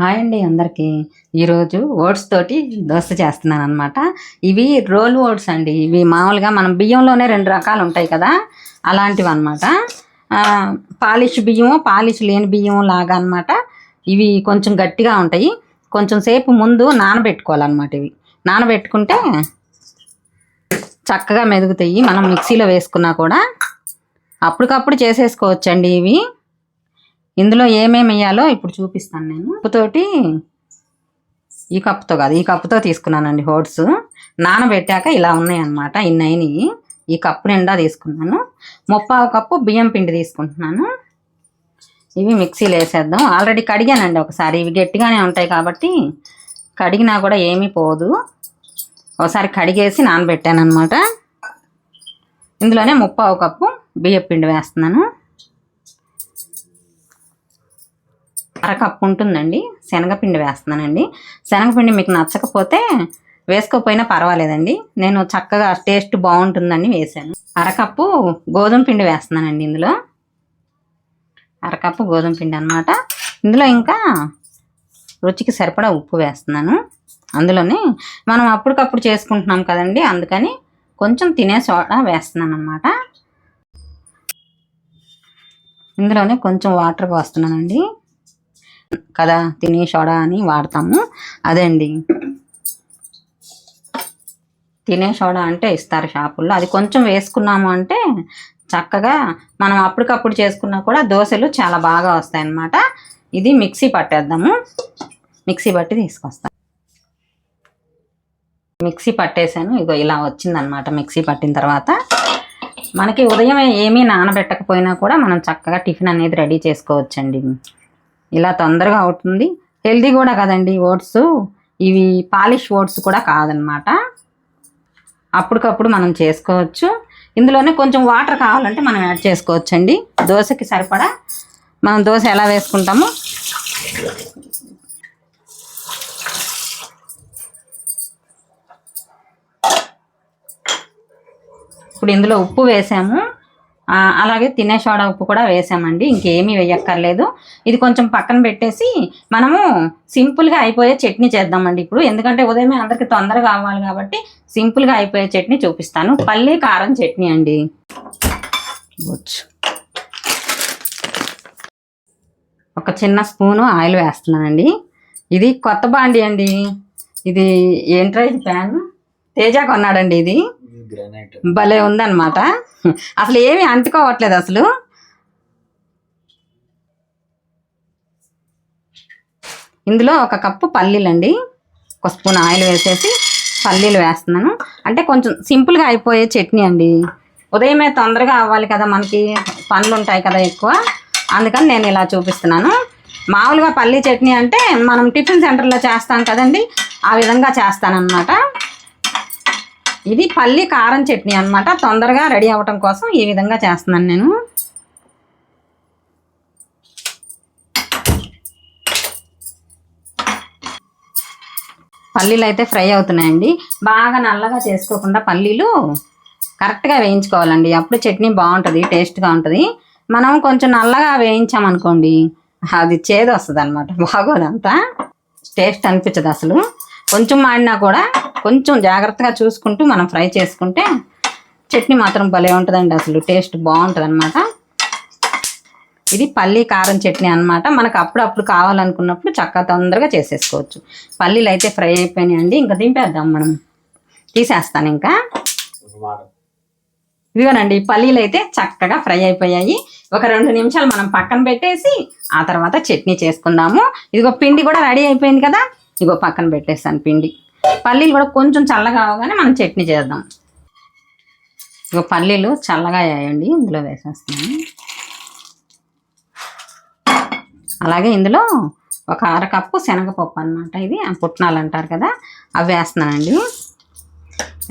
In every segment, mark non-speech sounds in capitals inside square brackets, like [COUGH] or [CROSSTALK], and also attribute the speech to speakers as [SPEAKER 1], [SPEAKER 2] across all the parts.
[SPEAKER 1] Hi అండి అందరికీ. ఈరోజు ఓట్స్ తోటి దోశ చేస్తున్నాను అనమాట ఇవి రోల్ ఓట్స్ అండి. ఇవి మామూలుగా మనం బియ్యంలోనే రెండు రకాలు ఉంటాయి కదా అలాంటివి అనమాట పాలిష్ బియ్యం పాలిష్ లేని బియ్యం లాగా అనమాట ఇవి కొంచెం గట్టిగా ఉంటాయి. కొంచెం సేపు ముందు నానబెట్టుకోవాలన్నమాట ఇవి. నానబెట్టుకుంటే చక్కగా మెదుగుతాయి. మనం మిక్సీలో వేసుకున్నా కూడా అప్పటికప్పుడు చేసేసుకోవచ్చండి ఇవి. ఇందులో ఏమేమి వేయాలో ఇప్పుడు చూపిస్తాను నేను. ఉప్పుతోటి ఈ కప్పుతో కాదు ఈ కప్పుతో తీసుకున్నానండి హోట్స్ నానబెట్టాక ఇలా ఉన్నాయన్నమాట ఇన్ని అయినాయి ఈ కప్పు నిండా తీసుకున్నాను. ముప్పావు కప్పు బియ్యం పిండి తీసుకుంటున్నాను. ఇవి మిక్సీలో వేసేద్దాం. ఆల్రెడీ కడిగానండి ఒకసారి. ఇవి గట్టిగానే ఉంటాయి కాబట్టి కడిగినా కూడా ఏమీ పోదు. ఒకసారి కడిగేసి నానబెట్టాను అనమాట ఇందులోనే ముప్పావు కప్పు బియ్యం పిండి వేస్తున్నాను. అరకప్పు ఉంటుందండి. శనగపిండి వేస్తున్నానండి. శనగపిండి మీకు నచ్చకపోతే వేసుకోకపోయినా పర్వాలేదండి. నేను చక్కగా టేస్ట్ బాగుంటుందని వేసాను అరకప్పు గోధుమ పిండి వేస్తున్నానండి ఇందులో. అరకప్పు గోధుమ పిండి అనమాట ఇందులో ఇంకా రుచికి సరిపడా ఉప్పు వేస్తున్నాను. అందులోనే మనం అప్పటికప్పుడు చేసుకుంటున్నాం కదండి. అందుకని కొంచెం తినే సోడా వేస్తున్నాను అనమాట ఇందులోనే కొంచెం వాటర్ పోస్తున్నానండి. కదా? తినే సోడా అని వాడతాము. అదే అండి తినే సోడా అంటే ఇస్తారు షాపుల్లో. అది కొంచెం వేసుకున్నాము అంటే చక్కగా మనం అప్పటికప్పుడు చేసుకున్నా కూడా దోశలు చాలా బాగా వస్తాయి అన్నమాట ఇది మిక్సీ పట్టేద్దాము. మిక్సీ పట్టి తీసుకొస్తాం. మిక్సీ పట్టేసాను. ఇగో ఇలా వచ్చిందనమాట మిక్సీ పట్టిన తర్వాత. మనకి ఉదయం ఏమీ నానబెట్టకపోయినా కూడా మనం చక్కగా టిఫిన్ అనేది రెడీ చేసుకోవచ్చండి. ఇలా తొందరగా అవుతుంది. హెల్దీ కూడా కదండి ఓట్స్. ఇవి పాలిష్ ఓట్స్ కూడా కాదనమాట. అప్పటికప్పుడు మనం చేసుకోవచ్చు. ఇందులోనే కొంచెం వాటర్ కావాలంటే మనం యాడ్ చేసుకోవచ్చు అండి దోశకి సరిపడా మనం దోశ ఎలా వేసుకుంటామో. ఇప్పుడు ఇందులో ఉప్పు వేసాము. అలాగే తినే సోడా ఉప్పు కూడా వేసామండి. ఇంకేమీ వేయక్కర్లేదు. ఇది కొంచెం పక్కన పెట్టేసి మనము సింపుల్గా అయిపోయే చట్నీ చేద్దామండి ఇప్పుడు. ఎందుకంటే ఉదయమే అందరికి తొందరగా అవ్వాలి కాబట్టి సింపుల్గా అయిపోయే చట్నీ చూపిస్తాను. పల్లి కారం చట్నీ అండి. బొచ్చు. ఒక చిన్న స్పూను ఆయిల్ వేస్తున్నానండి. ఇది కొత్త బాండి అండి. ఇది ఏంట్రా ఇది ప్యాన్? తేజ కొన్నాడండి ఇది. భలే ఉందన్నమాట. అసలు ఏమీ అంటుకోవట్లేదు అసలు. ఇందులో ఒక కప్పు పల్లీలండి. ఒక స్పూన్ ఆయిల్ వేసేసి పల్లీలు వేస్తున్నాను. అంటే కొంచెం సింపుల్గా అయిపోయే చట్నీ అండి. ఉదయమే తొందరగా అవ్వాలి కదా మనకి. పనులు ఉంటాయి కదా ఎక్కువ. అందుకని నేను ఇలా చూపిస్తున్నాను. మామూలుగా పల్లీ చట్నీ అంటే మనం టిఫిన్ సెంటర్లో చేస్తాం కదండి. ఆ విధంగా చేస్తానన్నమాట. ఇది పల్లి కారం చట్నీ అనమాట తొందరగా రెడీ అవ్వటం కోసం ఈ విధంగా చేస్తున్నాను నేను. పల్లీలు అయితే ఫ్రై అవుతున్నాయండి. బాగా నల్లగా చేసుకోకుండా పల్లీలు కరెక్ట్గా వేయించుకోవాలండి. అప్పుడు చట్నీ బాగుంటుంది టేస్ట్గా ఉంటుంది. మనం కొంచెం నల్లగా వేయించామనుకోండి అది చేదు వస్తుంది అనమాట [LAUGHS] బాగోదంతా టేస్ట్ అనిపించదు అసలు. కొంచెం మాడినా కూడా కొంచెం జాగ్రత్తగా చూసుకుంటూ మనం ఫ్రై చేసుకుంటే చట్నీ మాత్రం భలే ఉంటుందండి అసలు. టేస్ట్ బాగుంటుంది అనమాట ఇది పల్లీ కారం చట్నీ అన్నమాట. మనకు అప్పుడప్పుడు కావాలనుకున్నప్పుడు చక్కగా తొందరగా చేసేసుకోవచ్చు. పల్లీలు అయితే ఫ్రై అయిపోయినాయండి. ఇంకా దింపేద్దాం మనం. తీసేస్తాను ఇంకా. ఇదిగోనండి పల్లీలు అయితే చక్కగా ఫ్రై అయిపోయాయి. ఒక రెండు నిమిషాలు మనం పక్కన పెట్టేసి ఆ తర్వాత చట్నీ చేసుకుందాము. ఇదిగో పిండి కూడా రెడీ అయిపోయింది కదా? ఇదిగో పక్కన పెట్టేస్తాను పిండి. పల్లీలు కూడా కొంచెం చల్లగా అవగానే మనం చట్నీ చేద్దాం. ఇదిగో పల్లీలు చల్లగా అయ్యాయండి. ఇందులో వేసేస్తాను అలాగే ఇందులో ఒక అరకప్పు శనగపప్పు అన్నమాట ఇది. పుట్నాలు అంటారు కదా అవి వేస్తున్నానండి.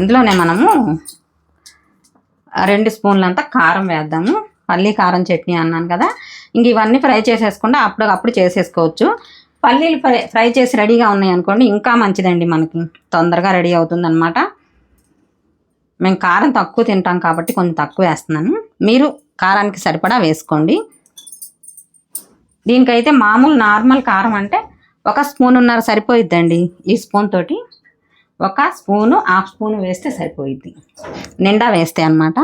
[SPEAKER 1] ఇందులోనే మనము రెండు స్పూన్లంతా కారం వేద్దాము. పల్లీ కారం చట్నీ అన్నాను కదా. ఇంక ఇవన్నీ ఫ్రై చేసేసుకుంటే అప్పుడప్పుడు చేసేసుకోవచ్చు. పల్లీలు ఫ్రై ఫ్రై చేసి రెడీగా ఉన్నాయి అనుకోండి ఇంకా మంచిదండి మనకి. తొందరగా రెడీ అవుతుందన్నమాట. మేము కారం తక్కువ తింటాం కాబట్టి కొంచెం తక్కువ వేస్తున్నాను. మీరు కారానికి సరిపడా వేసుకోండి. దీనికైతే మామూలు నార్మల్ కారం అంటే ఒక స్పూన్ ఉన్నారు సరిపోయిద్దండి ఈ స్పూన్ తోటి. ఒక స్పూను హాఫ్ స్పూన్ వేస్తే సరిపోయిద్ది. నిండా వేస్తే అనమాట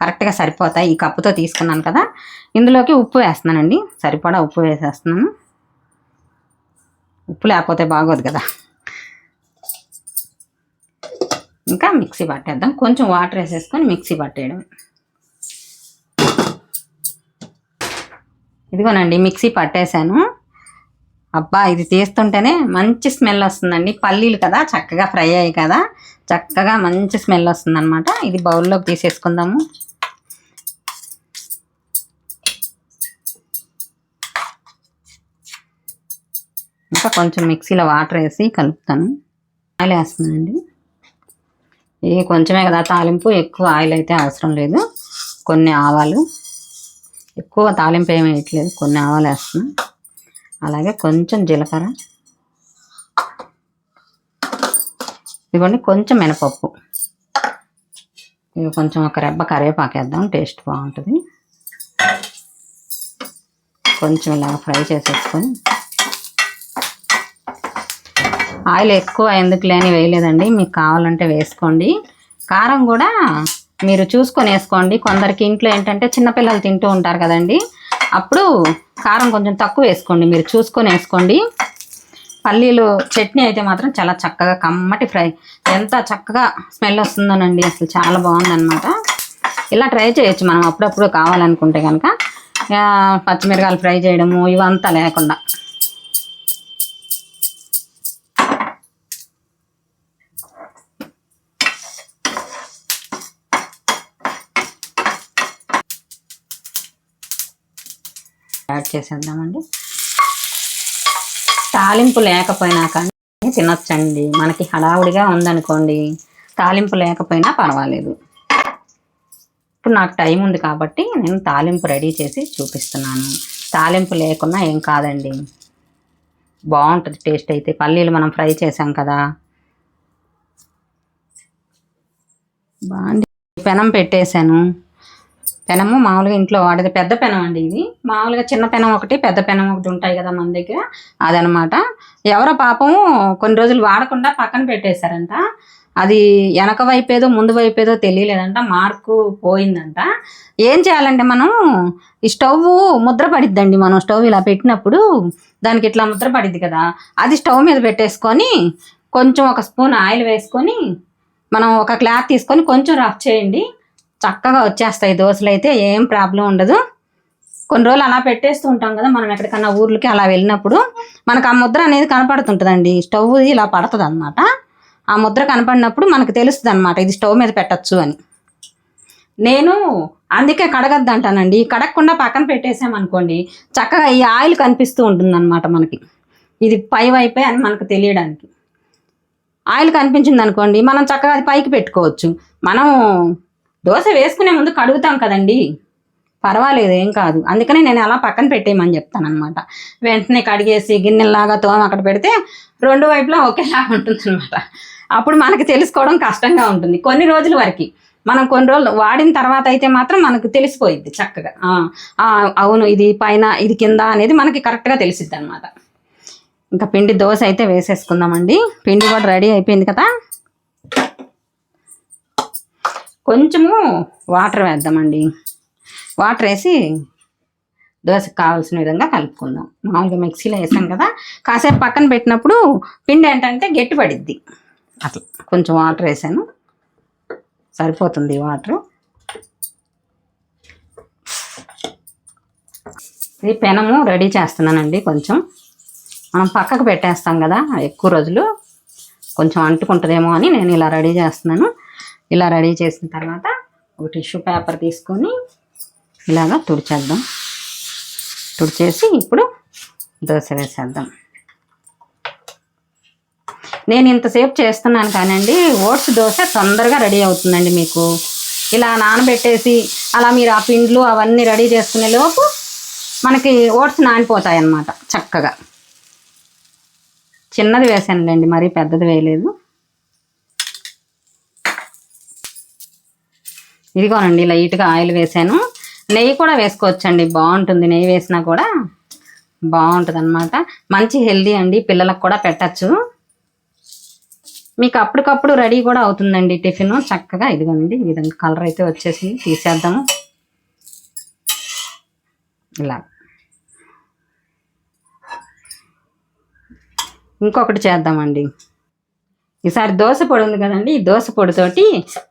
[SPEAKER 1] కరెక్ట్గా సరిపోతాయి. ఈ కప్పుతో తీసుకున్నాను కదా. ఇందులోకి ఉప్పు వేస్తున్నానండి. సరిపడా ఉప్పు వేసేస్తున్నాను. ఉప్పు లేకపోతే బాగోదు కదా. ఇంకా మిక్సీ పట్టేద్దాం. కొంచెం వాటర్ వేసేసుకొని మిక్సీ పట్టేయడం ఇదిగోనండి మిక్సీ పట్టేశాను. అబ్బా ఇది తీస్తుంటేనే మంచి స్మెల్ వస్తుందండి. పల్లీలు కదా చక్కగా ఫ్రై అయ్యాయి కదా. చక్కగా మంచి స్మెల్ వస్తుందన్నమాట. ఇది బౌల్లోకి తీసేసుకుందాము. ఇంకా కొంచెం మిక్సీలో వాటర్ వేసి కలుపుతాను. ఆయిల్ వేస్తున్నానండి. ఇది కొంచెమే కదా తాలింపు ఎక్కువ ఆయిల్ అయితే అవసరం లేదు. కొన్ని ఆవాలు ఎక్కువ తాలింపు ఏమి వేయట్లేదు కొన్ని ఆవాలు వేస్తున్నాం. అలాగే కొంచెం జీలకర్ర. ఇవ్వండి కొంచెం మినపప్పు. ఇవి కొంచెం ఒక రెబ్బ కరివేపాకు వేద్దాం టేస్ట్ బాగుంటుంది. కొంచెం ఇలా ఫ్రై చేసేసుకొని. ఆయిల్ ఎక్కువ ఎందుకు లేని వేయలేదండి మీకు కావాలంటే వేసుకోండి. కారం కూడా మీరు చూసుకొని వేసుకోండి కొందరికి ఇంట్లో ఏంటంటే చిన్నపిల్లలు తింటూ ఉంటారు కదండి. అప్పుడు కారం కొంచెం తక్కువ వేసుకోండి. మీరు చూసుకొని వేసుకోండి పల్లీలు చట్నీ అయితే మాత్రం చాలా చక్కగా కమ్మటి ఫ్రై. ఎంత చక్కగా స్మెల్ వస్తుందోనండి. అసలు చాలా బాగుందన్నమాట. ఇలా ట్రై చేయొచ్చు మనం అప్పుడప్పుడు కావాలనుకుంటే కనుక పచ్చిమిరకాయలు ఫ్రై చేయడము ఇవంతా లేకుండా. యాడ్ చేసేద్దామండి. తాలింపు లేకపోయినా కానీ తినొచ్చండి. మనకి హడావుడిగా ఉందనుకోండి తాలింపు లేకపోయినా పర్వాలేదు. ఇప్పుడు నాకు టైం ఉంది కాబట్టి నేను తాలింపు రెడీ చేసి చూపిస్తున్నాను. తాలింపు లేకున్నా ఏం కాదండి. బాగుంటుంది టేస్ట్ అయితే. పల్లీలు మనం ఫ్రై చేసాం కదా. బాగుంది. పెనం పెట్టేశాను. పెనము మామూలుగా ఇంట్లో వాడేది పెద్ద పెనం అండి ఇది. మామూలుగా చిన్న పెనం ఒకటి పెద్ద పెనం ఒకటి ఉంటాయి కదా మన దగ్గర. అదనమాట ఎవరో పాపం కొన్ని రోజులు వాడకుండా పక్కన పెట్టేశారంట. అది వెనక వైపేదో ముందు వైపేదో తెలియలేదంట. మార్కు పోయిందంట. ఏం చేయాలంటే మనం ఈ స్టవ్ ముద్ర పడిద్దండి మనం స్టవ్ ఇలా పెట్టినప్పుడు. దానికి ఇట్లా ముద్ర పడిద్ది కదా. అది స్టవ్ మీద పెట్టేసుకొని కొంచెం ఒక స్పూన్ ఆయిల్ వేసుకొని మనం ఒక క్లాత్ తీసుకొని కొంచెం రఫ్ చేయండి. చక్కగా వచ్చేస్తాయి దోశలు అయితే ఏం ప్రాబ్లం ఉండదు. కొన్ని రోజులు అలా పెట్టేస్తూ ఉంటాం కదా మనం ఎక్కడికన్నా ఊర్లకి అలా వెళ్ళినప్పుడు మనకు ఆ ముద్ర అనేది కనపడుతుంటుందండి. స్టవ్ ఇలా పడుతుంది అనమాట ఆ ముద్ర కనపడినప్పుడు మనకు తెలుస్తుంది అనమాట ఇది స్టవ్ మీద పెట్టచ్చు అని. నేను అందుకే కడగద్దు అంటానండి. కడగకుండా పక్కన పెట్టేసామనుకోండి చక్కగా ఈ ఆయిల్ కనిపిస్తూ ఉంటుందన్నమాట మనకి. ఇది పై వైపే అని మనకు తెలియడానికి. ఆయిల్ కనిపించింది అనుకోండి మనం చక్కగా అది పైకి పెట్టుకోవచ్చు. మనం దోశ వేసుకునే ముందు కడుగుతాం కదండి. పర్వాలేదు ఏం కాదు. అందుకనే నేను అలా పక్కన పెట్టేయమని చెప్తాను అనమాట వెంటనే కడిగేసి గిన్నెలాగా తోమ అక్కడ పెడితే రెండు వైపులా ఒకేలా ఉంటుంది అనమాట అప్పుడు మనకి తెలుసుకోవడం కష్టంగా ఉంటుంది. కొన్ని రోజుల వరకు. మనం కొన్ని రోజులు వాడిన తర్వాత అయితే మాత్రం మనకు తెలిసిపోయిద్ది చక్కగా. అవును ఇది పైన ఇది కింద అనేది మనకి కరెక్ట్గా తెలిసిద్ది అనమాట ఇంకా పిండి దోశ అయితే వేసేసుకుందామండి. పిండి కూడా రెడీ అయిపోయింది కదా? కొంచెము వాటర్ వేద్దామండి. వాటర్ వేసి దోశకు కావాల్సిన విధంగా కలుపుకుందాం. మామూలుగా మిక్సీలో వేసాం కదా కాసేపు పక్కన పెట్టినప్పుడు పిండి ఏంటంటే గట్టి పడిద్ది. అట్లా. కొంచెం వాటర్ వేసాను. సరిపోతుంది వాటర్. ఇది పెనము రెడీ చేస్తున్నానండి కొంచెం. మనం పక్కకు పెట్టేస్తాం కదా ఎక్కువ రోజులు. కొంచెం అంటుకుంటుందేమో అని నేను ఇలా రెడీ చేస్తున్నాను. ఇలా రెడీ చేసిన తర్వాత ఒక టిష్యూ పేపర్ తీసుకొని ఇలాగా తుడిచేద్దాం. తుడిచేసి ఇప్పుడు దోశ వేసేద్దాం. నేను ఇంతసేపు చేస్తున్నాను కానండి ఓట్స్ దోశ తొందరగా రెడీ అవుతుందండి మీకు. ఇలా నానబెట్టేసి అలా మీరు ఆ పిండ్లు అవన్నీ రెడీ చేసుకునే లోపు మనకి ఓట్స్ నానిపోతాయి అన్నమాట చక్కగా. చిన్నది వేసానులేండి మరీ పెద్దది వేయలేదు. ఇదిగోనండి లైట్గా ఆయిల్ వేసాను. నెయ్యి కూడా వేసుకోవచ్చండి బాగుంటుంది. నెయ్యి వేసినా కూడా బాగుంటుంది అనమాట మంచి హెల్దీ అండి పిల్లలకు కూడా పెట్టచ్చు. మీకు అప్పటికప్పుడు రెడీ కూడా అవుతుందండి టిఫిన్. చక్కగా ఇదిగోండి ఈ విధంగా కలర్ అయితే వచ్చేసింది. తీసేద్దాము. ఇలా. ఇంకొకటి చేద్దామండి. ఈసారి దోశ పొడి ఉంది కదండి ఈ దోశ పొడితోటి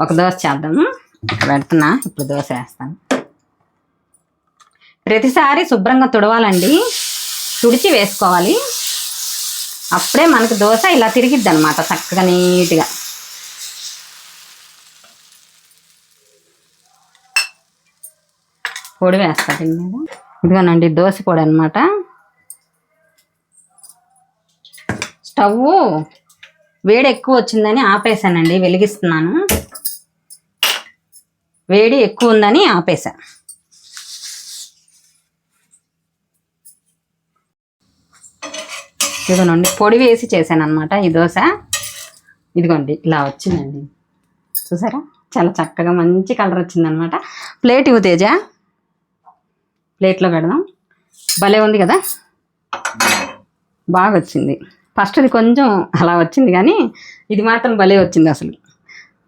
[SPEAKER 1] ఒక దోశ చేద్దాము. పెడుతున్నా ఇప్పుడు దోశ వేస్తాను. ప్రతిసారి శుభ్రంగా తుడవాలండి. తుడిచి వేసుకోవాలి. అప్పుడే మనకు దోశ ఇలా తిరిగిద్ది అనమాట చక్కగా నీట్గా. పొడి వేస్తా దీని మీద. ఇదిగోనండి దోశ పొడి అనమాట స్టవ్ వేడి ఎక్కువ వచ్చిందని ఆపేసానండి వెలిగిస్తున్నాను. వేడి ఎక్కువ ఉందని ఆపేసా ఇదిగోనండి పొడి వేసి చేశాను అనమాట ఈ దోశ. ఇదిగోండి ఇలా వచ్చిందండి. చూసారా? చాలా చక్కగా మంచి కలర్ వచ్చిందనమాట ప్లేట్ ఇవ్వు తేజ. ప్లేట్లో పెడదాం. భలే ఉంది కదా? బాగా వచ్చింది. ఫస్ట్ ఇది కొంచెం అలా వచ్చింది కానీ ఇది మాత్రం భలే వచ్చింది అసలు.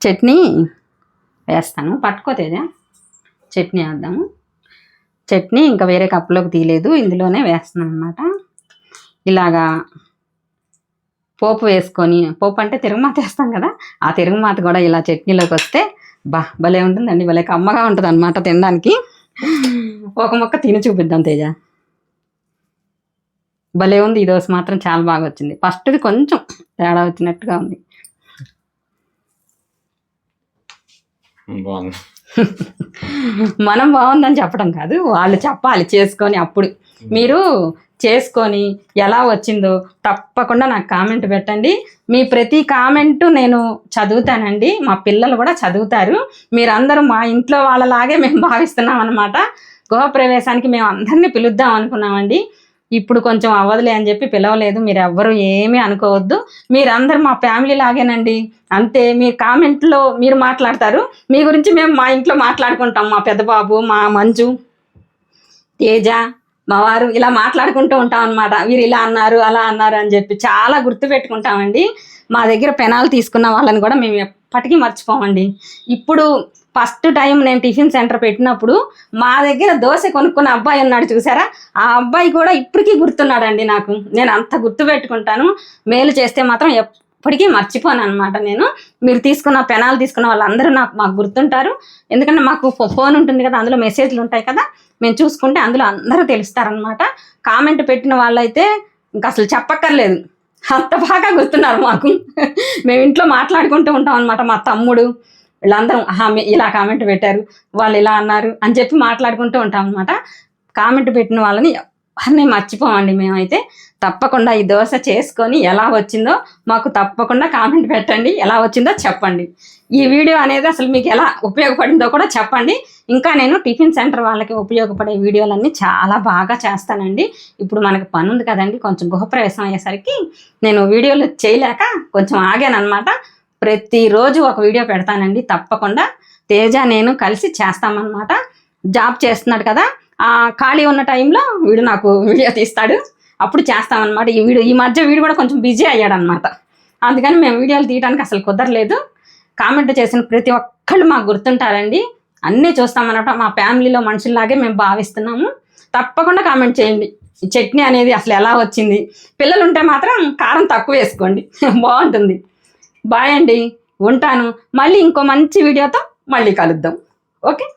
[SPEAKER 1] చట్నీ వేస్తాను. పట్టుకో తేజ చట్నీ వేద్దాము. చట్నీ ఇంకా వేరే కప్పులోకి తీయలేదు. ఇందులోనే వేస్తున్నాను అనమాట ఇలాగా పోపు వేసుకొని పోపు అంటే తిరుగుమాత వేస్తాం కదా ఆ తిరుగుమాత కూడా ఇలా చట్నీలోకి వస్తే బా భలే ఉంటుందండి. భలే కమ్మగా ఉంటుంది అనమాట తినడానికి. ఒక మొక్క తిని చూపిద్దాం తేజ. భలే ఉంది. ఈ దోశ మాత్రం చాలా బాగా వచ్చింది. ఫస్ట్ది కొంచెం తేడా వచ్చినట్టుగా ఉంది. మనం బాగుందని చెప్పడం కాదు వాళ్ళు చెప్పాలి చేసుకొని అప్పుడు. మీరు చేసుకొని ఎలా వచ్చిందో తప్పకుండా నాకు కామెంట్ పెట్టండి. మీ ప్రతి కామెంట్ నేను చదువుతానండి. మా పిల్లలు కూడా చదువుతారు. మీరందరూ మా ఇంట్లో వాళ్ళలాగే మేము భావిస్తున్నాం అనమాట గృహప్రవేశానికి మేము అందరినీ పిలుద్దాం అనుకున్నామండి. ఇప్పుడు కొంచెం అవ్వదులే అని చెప్పి పిలవలేదు. మీరు ఎవ్వరూ ఏమీ అనుకోవద్దు. మీరందరూ మా ఫ్యామిలీ లాగేనండి. అంతే మీరు కామెంట్లో మీరు మాట్లాడతారు. మీ గురించి మేము మా ఇంట్లో మాట్లాడుకుంటాం. మా పెద్దబాబు మా మంజు తేజ మా వారు ఇలా మాట్లాడుకుంటూ ఉంటాం అనమాట వీరు ఇలా అన్నారు అలా అన్నారు అని చెప్పి చాలా గుర్తు పెట్టుకుంటామండి. మా దగ్గర పెనాలు తీసుకున్న వాళ్ళని కూడా మేము అప్పటికి మర్చిపోమండి. ఇప్పుడు ఫస్ట్ టైం నేను టిఫిన్ సెంటర్ పెట్టినప్పుడు మా దగ్గర దోశ కొనుక్కున్న అబ్బాయి ఉన్నాడు చూసారా? ఆ అబ్బాయి కూడా ఇప్పటికీ గుర్తున్నాడండి నాకు. నేను అంత గుర్తు పెట్టుకుంటాను. మేలు చేస్తే మాత్రం ఎప్పటికీ మర్చిపోను అనమాట నేను. మీరు తీసుకున్న పెనాలు తీసుకున్న వాళ్ళందరూ నాకు మాకు గుర్తుంటారు. ఎందుకంటే మాకు ఫో- ఫోన్ ఉంటుంది కదా అందులో మెసేజ్లు ఉంటాయి కదా మేము చూసుకుంటే అందులో అందరూ తెలుస్తారనమాట కామెంట్ పెట్టిన వాళ్ళైతే ఇంకా అసలు చెప్పక్కర్లేదు. అంత బాగా గుర్తున్నారు మాకు. మేము ఇంట్లో మాట్లాడుకుంటూ ఉంటాం అనమాట మా తమ్ముడు వీళ్ళందరం "ఆహా, ఇలా కామెంట్ పెట్టారు. వాళ్ళు ఇలా అన్నారు అని చెప్పి మాట్లాడుకుంటూ ఉంటాం అనమాట కామెంట్ పెట్టిన వాళ్ళని ఎవరిని మర్చిపోమండి మేమైతే. తప్పకుండా ఈ దోశ చేసుకొని ఎలా వచ్చిందో మాకు తప్పకుండా కామెంట్ పెట్టండి. ఎలా వచ్చిందో చెప్పండి. ఈ వీడియో అనేది అసలు మీకు ఎలా ఉపయోగపడిందో కూడా చెప్పండి. ఇంకా నేను టిఫిన్ సెంటర్ వాళ్ళకి ఉపయోగపడే వీడియోలన్నీ చాలా బాగా చేస్తానండి. ఇప్పుడు మనకు పని ఉంది కదండి. కొంచెం గృహప్రవేశం అయ్యేసరికి నేను వీడియోలు చేయలేక కొంచెం ఆగానమాట ప్రతిరోజు ఒక వీడియో పెడతానండి. తప్పకుండా తేజ నేను కలిసి చేస్తామన్నమాట. జాబ్ చేస్తున్నాడు కదా. ఖాళీ ఉన్న టైంలో వీడు నాకు వీడియో తీస్తాడు. అప్పుడు చేస్తామన్నమాట. ఈ వీడు ఈ మధ్య వీడు కూడా కొంచెం బిజీ అయ్యాడనమాట అందుకని మేము వీడియోలు తీయడానికి అసలు కుదరలేదు. కామెంట్ చేసిన ప్రతి ఒక్కళ్ళు మాకు గుర్తుంటారండి. అన్నీ చూస్తామన్నమాట. మా ఫ్యామిలీలో మనుషుల్లాగే మేము భావిస్తున్నాము. తప్పకుండా కామెంట్ చేయండి. ఈ చట్నీ అనేది అసలు ఎలా వచ్చింది? పిల్లలు ఉంటే మాత్రం కారం తక్కువ వేసుకోండి. బాగుంటుంది. బాయ్ అండి. ఉంటాను. మళ్ళీ ఇంకో మంచి వీడియోతో మళ్ళీ కలుద్దాం. ఓకే?